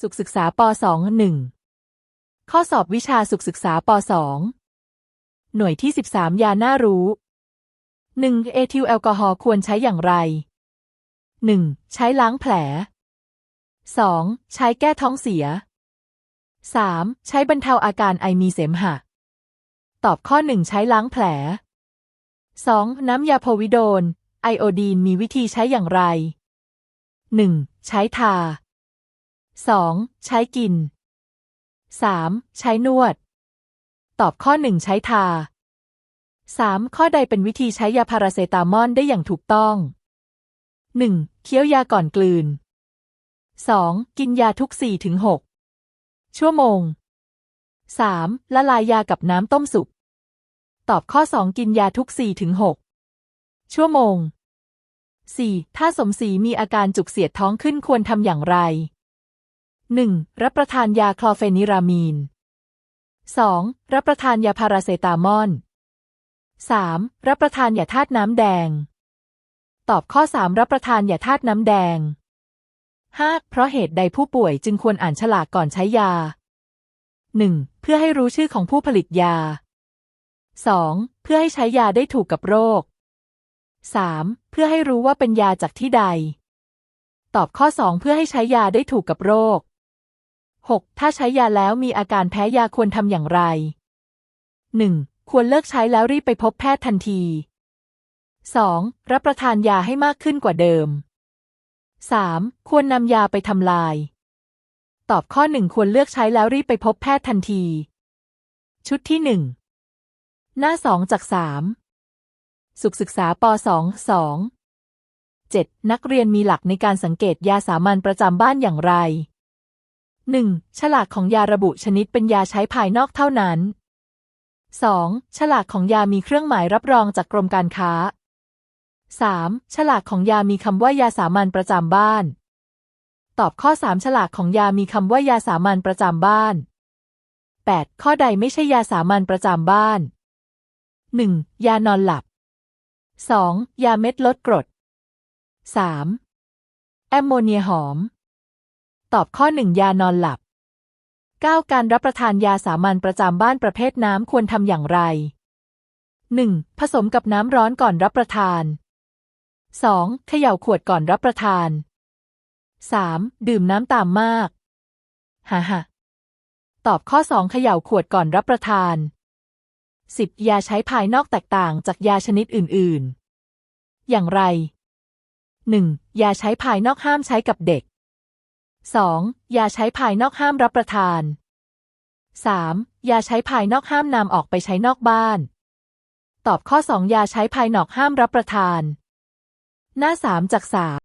สุขศึกษาป .2 1 ข้อสอบวิชาสุขศึกษาป .2 หน่วยที่ 13 ยาน่ารู้ 1. เอทิลแอลกอฮอล์ควรใช้อย่างไร 1. ใช้ล้างแผล 2. ใช้แก้ท้องเสีย 3. ใช้บรรเทาอาการไอมีเสมหะ ตอบข้อ 1 ใช้ล้างแผล 2. น้ำยาโพวิโดน ไอโอดีนมีวิธีใช้อย่างไร 1. ใช้ทา 2. ใช้กิน 3. ใช้นวด ตอบข้อ 1 ใช้ทา 3. ข้อใดเป็นวิธีใช้ยาพาราเซตามอลได้อย่างถูกต้อง 1. เคี้ยวยาก่อนกลืน 2. กินยาทุก 4-6 ชั่วโมง 3. ละลายยากับน้ำต้มสุก ตอบข้อ 2 กินยาทุก 4-6 ชั่วโมง 4. ถ้าสมศรีมีอาการจุกเสียดท้องขึ้นควรทำอย่างไร 1. รับประทานยาคลอเฟนิรามีน 2. รับประทานยาพาราเซตามอล 3. รับประทานยาธาตุน้ำแดง ตอบข้อ 3 รับประทานยาธาตุน้ำแดง 5. เพราะเหตุใดผู้ป่วยจึงควรอ่านฉลากก่อนใช้ยา 1. เพื่อให้รู้ชื่อของผู้ผลิตยา 2. เพื่อให้ใช้ยาได้ถูกกับโรค 3. เพื่อให้รู้ว่าเป็นยาจากที่ใด ตอบข้อ 2 เพื่อให้ใช้ยาได้ถูกกับโรค 6. ถ้าใช้ยาแล้วมีอาการแพ้ยาควรทำอย่างไร 1. ควรเลิกใช้แล้วรีบไปพบแพทย์ทันที 2. รับประทานยาให้มากขึ้นกว่าเดิม 3. ควรนำยาไปทำลาย ตอบข้อ 1 ควรเลือกใช้แล้วรีบไปพบแพทย์ทันที ชุดที่ 1 หน้า 2 จาก 3 สุขศึกษาป 2 2 7. นักเรียนมีหลักในการสังเกตยาสามัญประจำบ้านอย่างไร 1. ฉลากของยาระบุชนิดเป็นยาใช้ภายนอกเท่านั้น 2. ฉลากของยามีเครื่องหมายรับรองจากกรมการค้า 3. ฉลากของยามีคำว่ายาสามัญประจำบ้าน ตอบข้อ 3 ฉลากของยามีคำว่ายาสามัญประจำบ้าน 8. ข้อใดไม่ใช่ยาสามัญประจำบ้าน 1. ยานอนหลับ 2. ยาเม็ดลดกรด 3. แอมโมเนียหอม ตอบข้อ 1 ยานอนหลับ 9. การรับประทานยาสามัญประจำบ้านประเภทน้ำควรทำอย่างไร 1. ผสมกับน้ำร้อนก่อนรับประทาน 2. เขย่าขวดก่อนรับประทาน 3. ดื่มน้ำตามมาก ฮ่าฮ่าตอบข้อ 2 เขย่าขวดก่อนรับประทาน 10. ยาใช้ภายนอกแตกต่างจากยาชนิดอื่น ๆ อย่างไร 1. ยาใช้ภายนอกห้ามใช้กับเด็ก 2. ยาใช้ภายนอกห้ามรับประทาน 3. ยาใช้ภายนอกห้ามนำออกไปใช้นอกบ้าน ตอบข้อ 2 ยาใช้ภายนอกห้ามรับประทาน หน้า 3 จาก 3